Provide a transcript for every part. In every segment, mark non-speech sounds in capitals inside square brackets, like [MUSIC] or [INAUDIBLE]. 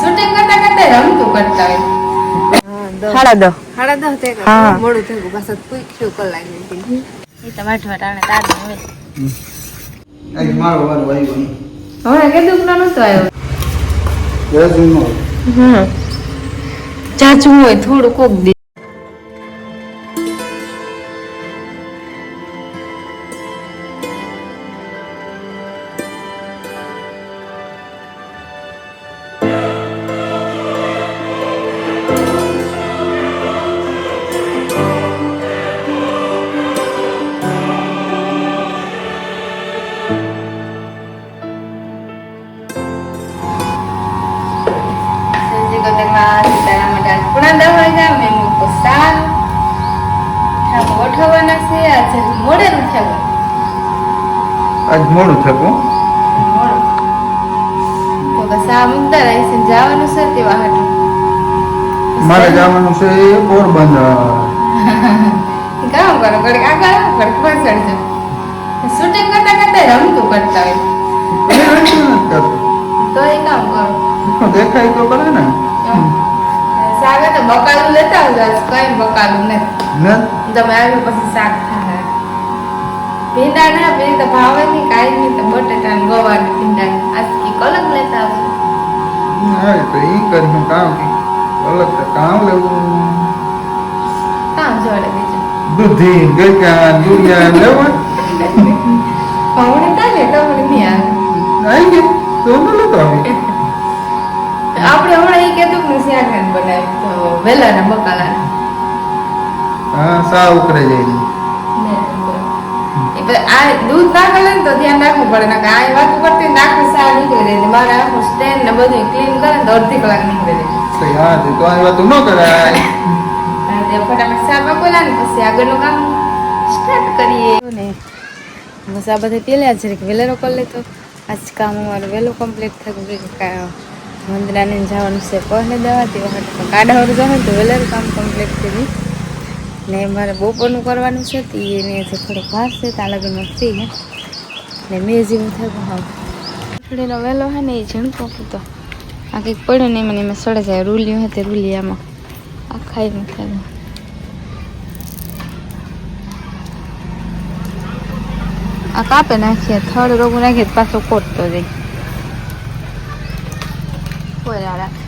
Shooting કરતા કરતા રમતું કરતા હોય. હાડા દો હાડા દો તે મોડું થઈ ગયું. પાછું પૂછ્યું કલાકની એ તો વાટ વાટ આણે તાર હવે આજ મારો વાર નહીં. હવે કે નતો આવ્યો. રાજુનો. હમ. ચાચું હોય થોડું કોક દે. સંજય સીતારામ અઢાર પુણા દસ મેં મૂકો સાલ ઠાકો ગોઠવવાના છે આજે મોડે ઉઠ્યા આજ મોડું થયું તો બસ આ મુકતા રહીશ જવાનું છે તેવા હાટું મારે જવાનું છે પોરબંદર કામ કરો ઘડીક આગળ ઘડીક પાછળ જાઓ શૂટિંગ કરતા કરતા રમતું કરતા હોય. તો એ કામ કરો દેખાય તો કરે ને સાગર તો બકાલું લેતા આવજો. કઈ બકાલું નથી. તમે આવ્યો પછી શાક ખાવા ભીંડા ના ભીંડા તો ભાવે નહીં કાંઈ નહીં તો બટેટા ને ગવાર ને ભીંડા આજથી કલક લેતા આવજો. હા તો ઈ કરી કામ કી. તો કામ લેવું. કામ જોડે બીજું? દૂધી ગરકા દુનિયા લેવા. તમને નહીં આવે. આવી ગયું તો ન લેતો આવી. આપણે હમણાં એ કીધું કે શાક બનાવ્યું તો વેલા બકાલા હા સા ઉકરે જઈને આ દૂધ નાખે ને તો ધ્યાન રાખવું પડે ના આ વાત કરતી નાખે સા નીકળી જાય મારે આખું સ્ટેન્ડ ને બધું ક્લીન કરે ને તો અડધી કલાક નીકળી તો હા તો આ વાત ન કરાય. ફટાફટ સા બકોલા ને પછી આગળનું કામ સ્ટાર્ટ કરીએ. ને બસ આ બધે પેલા જરીક વેલેરો કરી લેતો. આજ કામ અમારું વહેલું કમ્પ્લીટ થયું મંદિરાને જવાનું છે. પહેલે દવાથી વખત કાઢાવાળું જવાનું તો વેલર કામ કમ્પ્લીટ કરી. ગયું ને મારે બપોરનું કરવાનું છે, તો એને જે થોડોક વાર છે ત્યાં લગ્ન ફ્રી હે ને મેં જેવું થયું હા થોડીનો વહેલો હે ને એ ઝીણકો પૂતો આ કંઈક પડ્યું ને એમાં એમાં સડે જાય રૂલિયું હે તે રૂલિયામાં આખા એમ થાય આ કાપે નાખીએ, થડ રોગું નાખીએ તો પાછો કોટતો જાય. કોઈ રાખે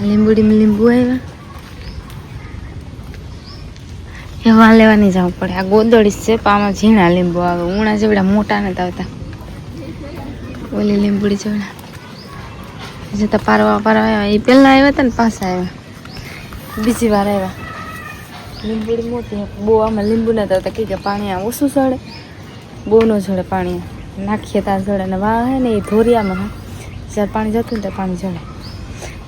લીંબુડીમાં લીંબુ આવ્યા એવા લેવાની જવું પડે આ ગોદડી છે પામાં ઝીણા લીંબુ આવે ઉણા જેવડા મોટા નથી આવતા ઓલી લીંબુડી જેવડા જતા પારવા પારવા આવ્યા એ પહેલા આવ્યા હતા ને પાછા આવ્યા બીજી વાર આવ્યા લીંબુડી મોટી બહુ આમાં લીંબુ નથી આવતા કે પાણી ઓછું ચડે બહુ ન ચડે પાણી નાખીએ ત્યાં ચડે ને વાહ ને એ ધોરિયામાં હે જ્યારે પાણી જતું ને ત્યાં પાણી ચડે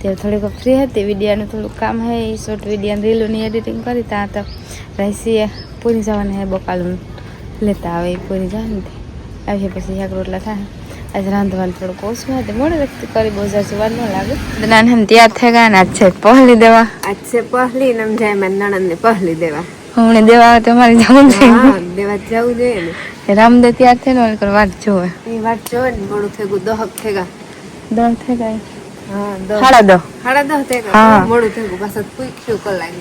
ત્યારે થોડીક ફ્રી હતી વિડીયાનું થોડુંક કામ હે એ શોર્ટ વિડીયા રીલોની એડિટિંગ કરી ત્યાં તો રાઈસીએ પૂરી જવાને હે બકાલું લેતા આવે એ પૂરી જાય ને આવીએ પછી શાક રોટલા થાય. આજે રાંધવાનું થોડુંક ઓછું હતું મોડે વ્યક્તિ કરી બહુ જાજુ વાર ન લાગે. નાના તૈયાર થઈ ગયા ને આજ છે પહલી દેવા. આજ છે પહલી ને આમ જાય મારી નણંદ ને પહલી દેવા. હમણાં દેવા આવે તો અમારે જવું જોઈએ. દેવા જવું જોઈએ ને. રામદેવ ત્યાર થઈને વાત જોવે. એ વાત જોવે ને મોડું થઈ ગયું દહક થઈ ગયા. દસ થઈ ગયા. સાડા દસ સાડા દસ થઈ ગયા. મોડું થઈ ગયું. પાછા પૂછ્યું કલાક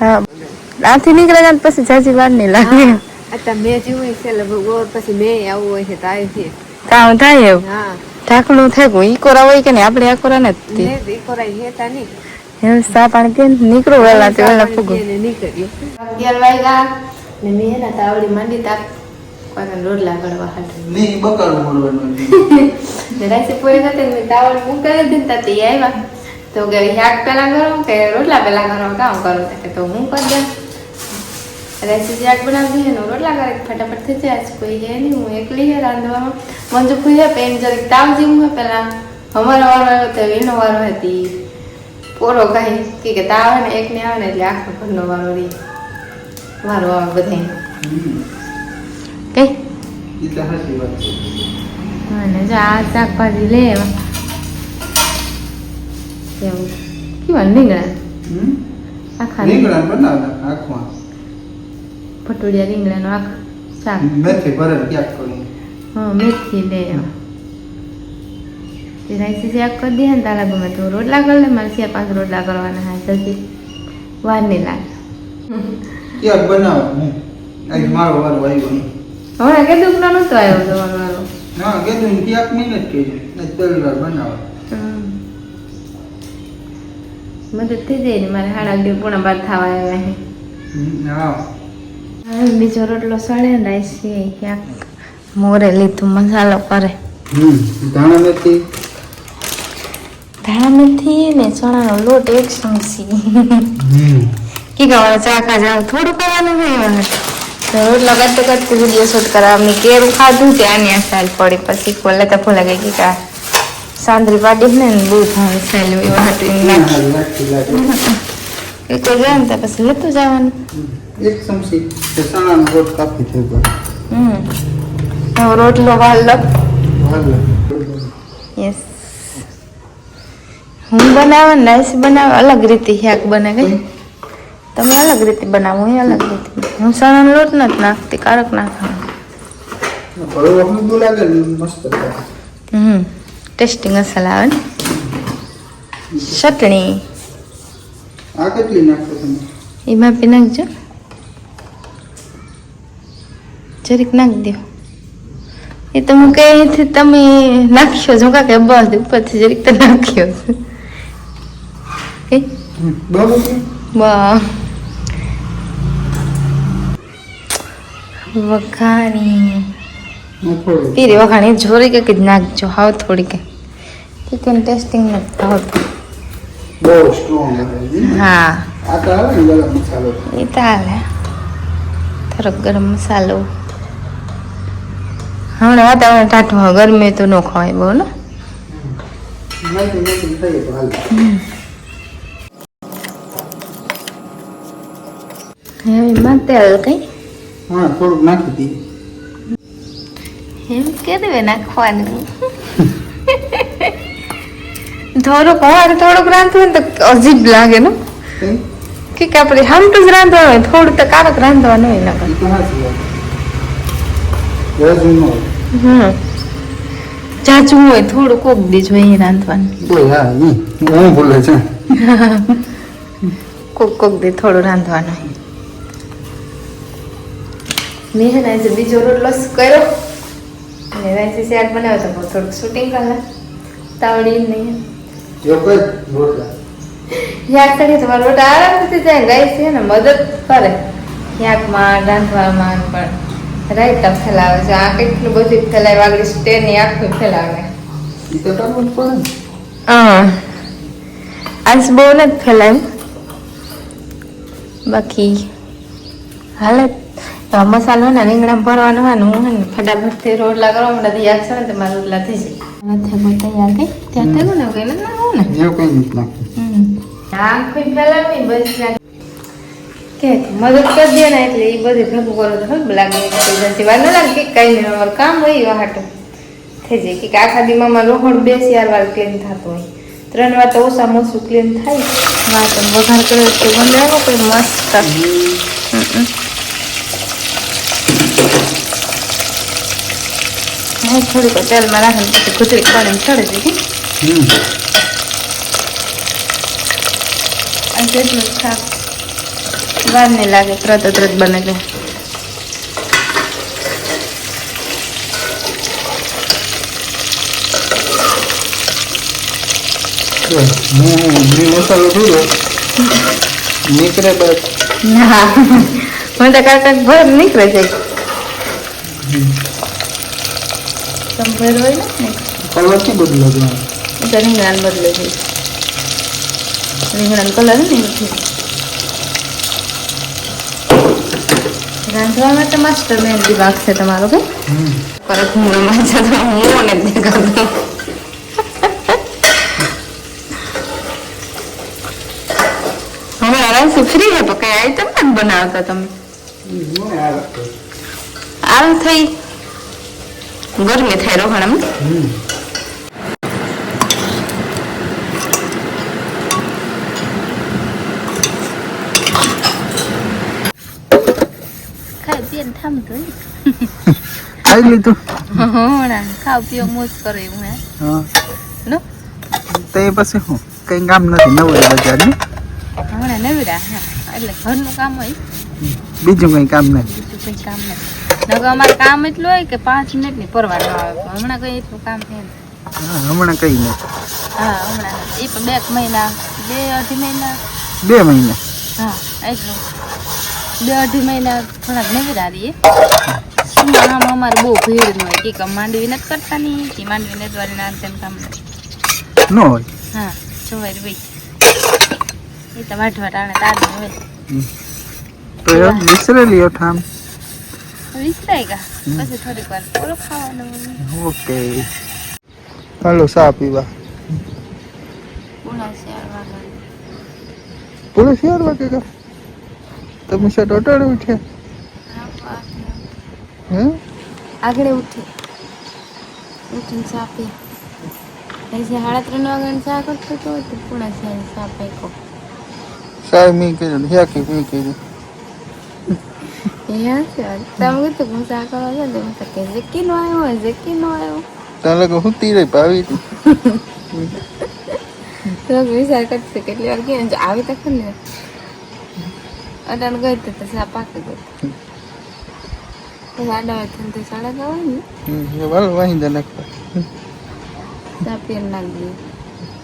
હા. ત્યાંથી નીકળે ને પછી જાજી વાર નહીં લાગે. અત્યારે મેં જેવું છે લગભગ પછી મેં આવવું હોય છે તો આવી છે. કામ થાય એવું? ઢાંકણું થાય ગયું. ઈ હોય કે નહીં? આપણે આકોરા કોરા નથી કોરાઈ હેતા નહીં. એવું સા પાણી પીને નીકળું વહેલા તે વહેલા ફૂગું. નીકળ્યું અગિયાર વાગ્યા ને મેં એના તાવડી માંડી કોઈ રોટલા કરવા હાટું નહીં બકાલું મળવાનું [LAUGHS] રાઈસે પૂરી કરતી મેં તાવડી મૂકી દીધી તાતી આવ્યા. તો કે શાક પેલા કરો કે રોટલા પેલા કરો કામ કરો? તો કે તો હું કરી દઉં. રાઈસે શાક બનાવી દઈએ રોટલા કરે ફટાફટ થઈ જાય. કોઈ હે નહીં હું એકલી હે રાંધવામાં. મંજુ ખુઈ હે પેન જરીક તાવ જેવું હે પેલા અમારો વારો આવ્યો તો એનો વારો હતી પોરો કાંઈ કે તાવ ને એક ને આવે ને એટલે આખો ઘરનો વારો રહી વારો આવે કઈ વાત છે. અને જો આ શાકભાજી લે એવું. કેવા? રીંગણા હમ? આખા રીંગણા બનાવતા આંખમાં ભટુડિયા રીંગણાનું આખ શાક. મેથી ભરેલ ક્યાંક કરી? હા મેથી લે એમાં રાઈસી શાક કરી દે ને તારા ગમે તો રોટલા કરી લે મારે ચાર પાંચ રોટલા કરવાના હા જલ્દી વાર નહીં લાગે. ક્યાંક બનાવો? હું. આજ મારો વારો આવ્યો નહીં. હમણાં કીધું કે નહોતો આવ્યો તમારો વારો ના કીધું ને એક મિનિટ કહેજો આજ પહેલી વાર બનાવો. મદદ થઈ જાય ને મારે હાડા અગિયાર પૂણા બાર થવા આવ્યા હા. બીજો રોટલો સળે ને રાઈસ છે ક્યાંક મોરે લીધું મસાલો કરે. ધાણા નથી ધાણા મેથી ને ચણાનો લોટ એક હમ. કી ચા ચાખા જાવ થોડું ખાવાનું હોય એમાં તો રોટલો કરતે વીડિયો શૂટ કરવા મેં કેરું ખાધું ત્યાં આની સાલ પડી. પછી ખોલે તો ભૂલા ગઈ કે કા સાંદરી પાડી ને ને બહુ થાય સાલ એવું હાટું નાખી કોઈ જાય ને તો પછી લેતું જવાનું. એક ચમચી તે ચણાનો રોટ કાપી થઈ ગયો હમ રોટલો વાળ હાલે યસ હું બનાવે ને રાઈસ બનાવે અલગ રીતે શાક બને કઈ તમે અલગ રીતે બનાવો એ અલગ રીતે હું સણાનો લોટ નથી નાખતી કારક નાખવાનું. હમ ટેસ્ટિંગ મસાલા આવે ને. ચટણી. આ કેટલી નાખો તમે એમાં પી નાખજો. જરીક નાખી દો. એ તો હું કઈથી તમે નાખ્યો છો કાકે બસ ઉપરથી જરીક તો નાખ્યો છે. એ હમ, બરાબર છે? વાહ વઘાણી થોડું પીરી વઘાણી જોરી કે કીધ નાખજો. હાવ થોડી કે. ચિકન ટેસ્ટિંગ નથી આવતું બહુ સ્ટ્રોંગ હા. આ તો આવે ને ગરમ મસાલો. એ તો હાલે થોડોક ગરમ મસાલો. હમણાં વાતાવરણ હોય ગરમી તો ન ખવાય બહુ ને? હવે એમાં તેલ કઈ? હા થોડુંક નાખી દઈએ. એમ કે દે નાખવાનું? થોડુંક અમારે થોડુંક રાંધવું ને તો અજીબ લાગે ને? કે આપણે હમટું જ રાંધવાનું હોય થોડું તો કારક રાંધવાનું હોય ના ચાચું હોય? થોડું કોક દીજ હોય અહીં રાંધવાનું. બોલ, હા, હું ભૂલે છે. [LAUGHS] કોક કોક દે થોડું રાંધવાનું હોય. મેં ને આજે બીજો રોટલો કર્યો. અને રાઈસી શાક બનાવ્યો તો થોડુંક શૂટિંગ કરેલા તાવડી નહીં. જો કઈ રોટલા શાક કરીએ તો રોટા આરામથી જાય રાઈસ છે ને મદદ કરે. શાકમાં રાંધવામાં પણ. રાયતા ફેલાવે છે. આ કેટલું બધું ફેલાવે આગળ સ્ટેની આખું ફેલાવે. હા. આજ બહુ નથી ફેલાયું. બાકી હાલે તો આ મસાલો ને રીંગણા ભરવાનો હોય ને હું ફટાફટથી રોટલા કરવા માટે તૈયાર છે ને તો મારા રોટલા થઈ જાય. થેગો તૈયાર થઈ ત્યાં થેગો ને કઈ ના હું ને? એવું કઈ નથી નાખવું. આખું ફેલાવી બસ કે મદદ કરી દે ને એટલે એ બધું ભેગું કરો તો ખબર લાગે કોઈ જલ્દી વાર ન લાગે કે કઈ નહીં અમારું કામ હોય એવા હાટું. થઈ જાય. કે આખા દીમાં માં રોહણ બે ચાર વાર ક્લીન થતું હોય. ત્રણ વાર તો ઓછામાં ઓછું ક્લીન થાય. વાર તો વઘાર કર્યો તો બનાવો કોઈ મસ્ત. હા થોડીક તેલમાં રાખીને પછી ખુચડી પાડીને ચડે હમ. આ જેટલું શાક વાર નહીં લાગે તરત તરત બને કે હું મેં મસાલો જોયો નીકળે બસ ના મને તો કાંઈક ભર નીકળે છે. તમે ભર હોય ને? કલરથી બદલો છે એટલે રીંગણાને બદલે છે. રીંગણાનો કલર ને નથી રાંધવામાં તો માસ્ટર મહેંદી ભાગ છે તમારો કે? પરત પર ઘૂમરમાં છે તો હું ને દેખાડું હવે આરામથી ફ્રી હે તો કઈ આઈટમ જ બનાવતા તમે? ઈ મને આ લાગતો. આમ થઈ ગરમી થાય રોહણમાં હમ. ખાઈ પીને થામ તો ખાઈ લીધું હમણાં ખાવ પીઓ મોજ કરો એવું હે હા નો તો એ પછી શું કઈ કામ નથી નવરી બજાર ને હમણાં નવરા હા એટલે ઘરનું કામ હોય બીજું કઈ કામ નથી બીજું કંઈ કામ નથી નકર અમારે કામ એટલું હોય કે પાંચ મિનિટની પરવાર ન આવે. હમણાં કંઈ એટલું કામ છે હમણાં કઈ નહીં. હા હમણાં એ પણ બે મહિના બે અઢી મહિના. બે મહિના. હા એટલું. બે અઢી મહિના થોડાક નવી રહીએ. આમ અમારે બહુ ભીડ ન હોય. કે માંડવી નથી કરતા નહીં કે માંડવી નથી વાળી ના તેમ કામ ન હોય. હા સવારે ભાઈ એ તો વાઢવા ટાણે તાર હોય. તો વિસરેલી ઠામ વિસરાઈ ગયા પછી થોડીક વાર ઓલો ખાવાનું. ઓકે. હાલો સા પીવા. પોલીસ યાર વાગે કા? તમે સેટ અટાડે ઉઠ્યા હે? આગળ ઉઠી. ઉઠીને ચા પી. પછી સાડા ત્રણ વાગ્યાની સા કરતો તો પૂણા શિયાળ ચા પાક્યો સાહેબ મી કર્યું કે મી કર્યું? અહીંયા છે તમે કીધું કે હું ચા કરવા જાઉં તો તો કે જેકીનો આવ્યો જેકીનો આવ્યો તારે કે હું તીરે પાવી તો વિચાર કરશે કેટલી વાર ગયા આવી તો ખરી ને અટાણ ગઈ તો ચા પાકી ગઈ સાડા આડા વાગે તો સાડા જવાય ને વાલ વાહિંદા નાખવા પીને નાખી